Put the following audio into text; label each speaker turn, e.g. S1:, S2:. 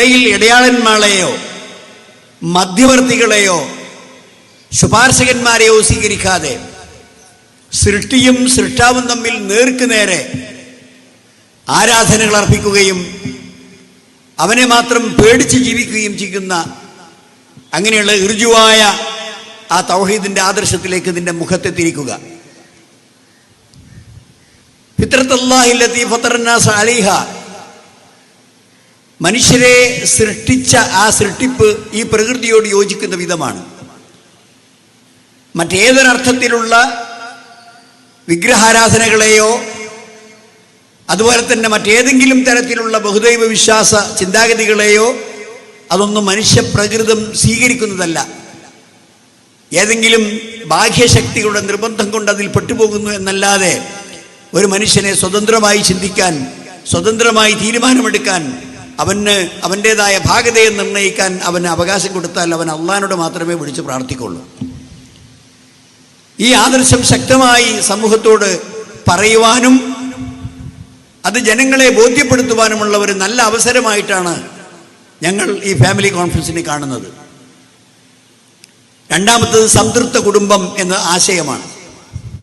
S1: ഇടയിൽ ഇടയാളന്മാരെയോ മധ്യവർത്തികളെയോ ശുപാർശകന്മാരെയോ സ്വീകരിക്കാതെ സൃഷ്ടിയും സൃഷ്ടാവും തമ്മിൽ നേർക്കുനേരെ ആരാധനകൾ അർപ്പിക്കുകയും അവനെ മാത്രം പേടിച്ച് ജീവിക്കുകയും ചെയ്യുന്ന അങ്ങനെയുള്ള ഋജുവായ ആ തൗഹീദിന്റെ ആദർശത്തിലേക്ക് നിന്റെ മുഖത്തെ തിരിക്കുക ഫിത്രത്തല്ലാഹില്ലത്തി ഫത്തറന്നാസ് അലിഹ. മനുഷ്യരെ സൃഷ്ടിച്ച ആ സൃഷ്ടിപ്പ് ഈ പ്രകൃതിയോട് യോജിക്കുന്ന വിധമാണ്. മറ്റേതൊരർത്ഥത്തിലുള്ള വിഗ്രഹാരാധനകളെയോ അതുപോലെ തന്നെ മറ്റേതെങ്കിലും തരത്തിലുള്ള ബഹുദൈവ വിശ്വാസ ചിന്താഗതികളെയോ അതൊന്നും മനുഷ്യപ്രകൃതം സ്വീകരിക്കുന്നതല്ല. ഏതെങ്കിലും ബാഹ്യശക്തികളുടെ നിർബന്ധം കൊണ്ട് അതിൽ പെട്ടുപോകുന്നു എന്നല്ലാതെ ഒരു മനുഷ്യനെ സ്വതന്ത്രമായി ചിന്തിക്കാൻ സ്വതന്ത്രമായി തീരുമാനമെടുക്കാൻ അവന് അവന്റെതായ ഭാഗതയെ നിർണയിക്കാൻ അവന് അവകാശം കൊടുത്താൽ അവൻ അള്ളഹാനോട് മാത്രമേ വിളിച്ച് പ്രാർത്ഥിക്കുള്ളൂ. ഈ ആദർശം ശക്തമായി സമൂഹത്തോട് പറയുവാനും അത് ജനങ്ങളെ ബോധ്യപ്പെടുത്തുവാനുമുള്ള ഒരു നല്ല അവസരമായിട്ടാണ് ഞങ്ങൾ ഈ ഫാമിലി കോൺഫറൻസിനെ കാണുന്നത്. രണ്ടാമത്തത് സംതൃപ്ത കുടുംബം എന്ന ആശയമാണ്.